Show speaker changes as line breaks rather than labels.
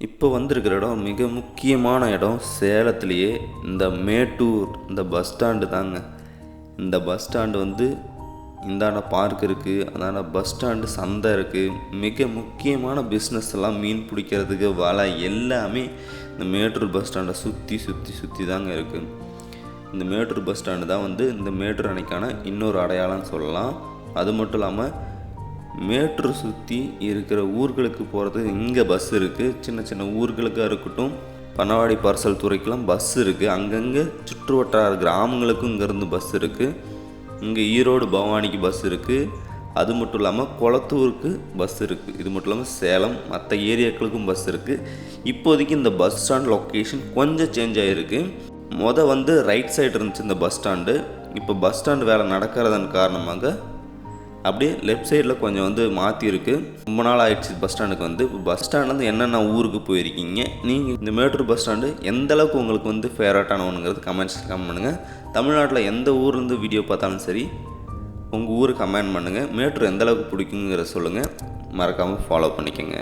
இப்போ வந்திருக்கிற இடம் மிக முக்கியமான இடம் சேலத்துலேயே இந்த மேட்டூர் இந்த பஸ் ஸ்டாண்டு தாங்க. இந்த பஸ் ஸ்டாண்டு வந்து இந்தாண்ட பார்க் இருக்குது அதாண்ட பஸ் ஸ்டாண்டு சந்தை இருக்குது மிக முக்கியமான பிஸ்னஸ் எல்லாம் மீன் பிடிக்கிறதுக்கு வலை எல்லாமே இந்த மேட்டூர் பஸ் ஸ்டாண்டை சுற்றி சுற்றி சுற்றி தாங்க இருக்குது இந்த மேட்டூர் பஸ் ஸ்டாண்டு தான் வந்து இந்த மேட்டூர் அணைக்கான இன்னொரு அடையாளம்னு சொல்லலாம். அது மட்டும் இல்லாமல் மேட்டூர் சுற்றி இருக்கிற ஊர்களுக்கு போகிறது இங்கே பஸ் இருக்குது சின்ன சின்ன ஊர்களுக்காக இருக்கட்டும். பனவாடி பார்சல் துறைக்கெலாம் பஸ் இருக்குது அங்கங்கே சுற்று வட்டார கிராமங்களுக்கும் இங்கேருந்து பஸ் இருக்குது இங்கே ஈரோடு பவானிக்கு பஸ் இருக்குது அது மட்டும் இல்லாமல் குளத்தூருக்கு பஸ் இருக்குது இது மட்டும் இல்லாமல் சேலம் மற்ற ஏரியாக்களுக்கும் பஸ் இருக்குது இப்போதைக்கு இந்த பஸ் ஸ்டாண்ட் லொக்கேஷன் கொஞ்சம் சேஞ்ச் ஆகிருக்கு மொதல் வந்து ரைட் சைடு இருந்துச்சு இந்த பஸ் ஸ்டாண்டு இப்போ பஸ் ஸ்டாண்டு வேலை நடக்கிறதன் காரணமாக அப்படியே லெஃப்ட் சைடில் கொஞ்சம் வந்து மாற்றிருக்கு ரொம்ப நாள் ஆயிடுச்சு பஸ் ஸ்டாண்டுக்கு வந்து. இப்போ பஸ் ஸ்டாண்ட்லேருந்து என்னென்ன ஊருக்கு போயிருக்கீங்க? நீங்கள் இந்த மேட்டூர் பஸ் ஸ்டாண்டு எந்த அளவுக்கு உங்களுக்கு வந்து ஃபேவரட்டானவனுங்கிறது கமெண்ட்ஸ் கமெண்ட் பண்ணுங்கள் தமிழ்நாட்டில் எந்த ஊர்லேருந்து வீடியோ பார்த்தாலும் சரி உங்கள் ஊர் கமெண்ட் பண்ணுங்கள் மேட்டூர் எந்த அளவுக்கு பிடிக்குங்கிறத சொல்லுங்கள் மறக்காமல் ஃபாலோ பண்ணிக்கோங்க.